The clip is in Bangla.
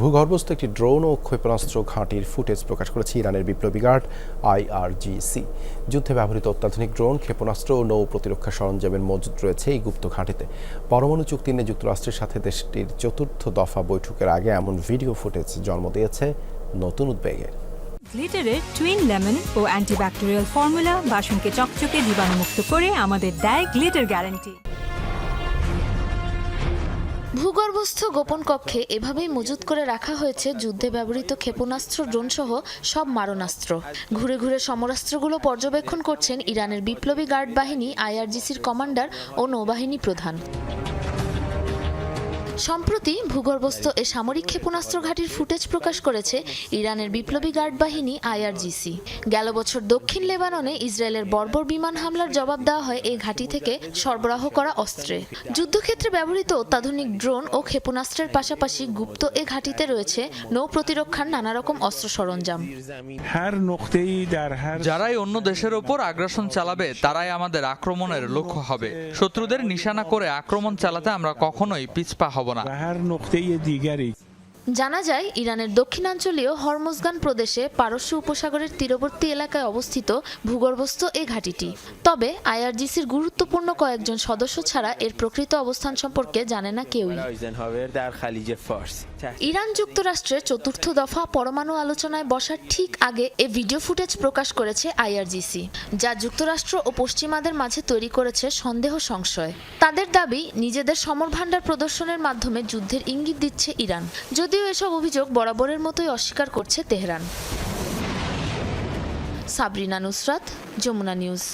ভূগর্ভস্থ একটি ড্রোন ও ক্ষেপণাস্ত্র ঘাঁটির ফুটেজ প্রকাশ করেছে ইরানের বিপ্লবী গার্ড আইআরজিসি। যুদ্ধে ব্যবহৃত অত্যাধুনিক ড্রোন, ক্ষেপণাস্ত্র ও নৌ প্রতিরক্ষা সরঞ্জামের মজুদ রয়েছে এই গুপ্ত ঘাঁটিতে। পরমাণু চুক্তি নিয়ে যুক্তরাষ্ট্রের সাথে দেশটির চতুর্থ দফা বৈঠকের আগে এমন ভিডিও ফুটেজ জন্ম দিয়েছে নতুন উদ্বেগের গ্লিটারের টুইন লেমন ও অ্যান্টিব্যাকটেরিয়াল ফর্মুলা বাসনকে চকচকে জীবাণুমুক্ত করে আমাদের দেয় গ্লিটার গ্যারান্টি। ভূগর্ভস্থ গোপন কক্ষে এভাবেই মজুত করে রাখা হয়েছে যুদ্ধে ব্যবহৃত ক্ষেপণাস্ত্র ড্রোন সহ সব মারণাস্ত্র। ঘুরে ঘুরে সমরাস্ত্রগুলো পর্যবেক্ষণ করছেন ইরানের বিপ্লবী গার্ড বাহিনী, আইআরজিসির কমান্ডার ও নৌবাহিনী প্রধান। সম্প্রতি ভূগর্ভস্থ এ সামরিক ক্ষেপণাস্ত্র ঘাটির ফুটেজ প্রকাশ করেছে ইরানের বিপ্লবী গার্ড বাহিনী আইআরজিসি। গেল বছর দক্ষিণ লেবাননে ইসরায়েলের বর্বর বিমান হামলার জবাব দেওয়া হয় এই ঘাঁটি থেকে সরবরাহ করা অস্ত্রে। যুদ্ধক্ষেত্রে ব্যবহৃত অত্যাধুনিক ড্রোন ও ক্ষেপণাস্ত্রের পাশাপাশি গুপ্ত এ ঘাঁটিতে রয়েছে নৌ প্রতিরক্ষার নানা রকম অস্ত্র সরঞ্জাম। যারাই অন্য দেশের ওপর আগ্রাসন চালাবে তারাই আমাদের আক্রমণের লক্ষ্য হবে। শত্রুদের নিশানা করে আক্রমণ চালাতে আমরা কখনোই পিছপা হব না و هر نقطه دیگری. জানা যায়, ইরানের দক্ষিণাঞ্চলীয় হরমোজগান প্রদেশে পারস্য উপসাগরের তীরবর্তী এলাকায় অবস্থিত ভূগর্ভস্থ এ ঘাটিটি। তবে, আইআরজিসির গুরুত্বপূর্ণ কয়েকজন সদস্য ছাড়া এর প্রকৃত অবস্থান সম্পর্কে জানে না কেউই। ইরান যুক্তরাষ্ট্রের চতুর্থ দফা পরমাণু আলোচনায় বসার ঠিক আগে এ ভিডিও ফুটেজ প্রকাশ করেছে আইআরজিসি, যা যুক্তরাষ্ট্র ও পশ্চিমাদের মাঝে তৈরি করেছে সন্দেহ সংশয়। তাদের দাবি, নিজেদের সমর ভাণ্ডার প্রদর্শনের মাধ্যমে যুদ্ধের ইঙ্গিত দিচ্ছে ইরান। যদি যদিও এসব অভিযোগ বরাবরের মতোই অস্বীকার করছে তেহরান। সাবরিনা নুসরাত যমুনা নিউজ।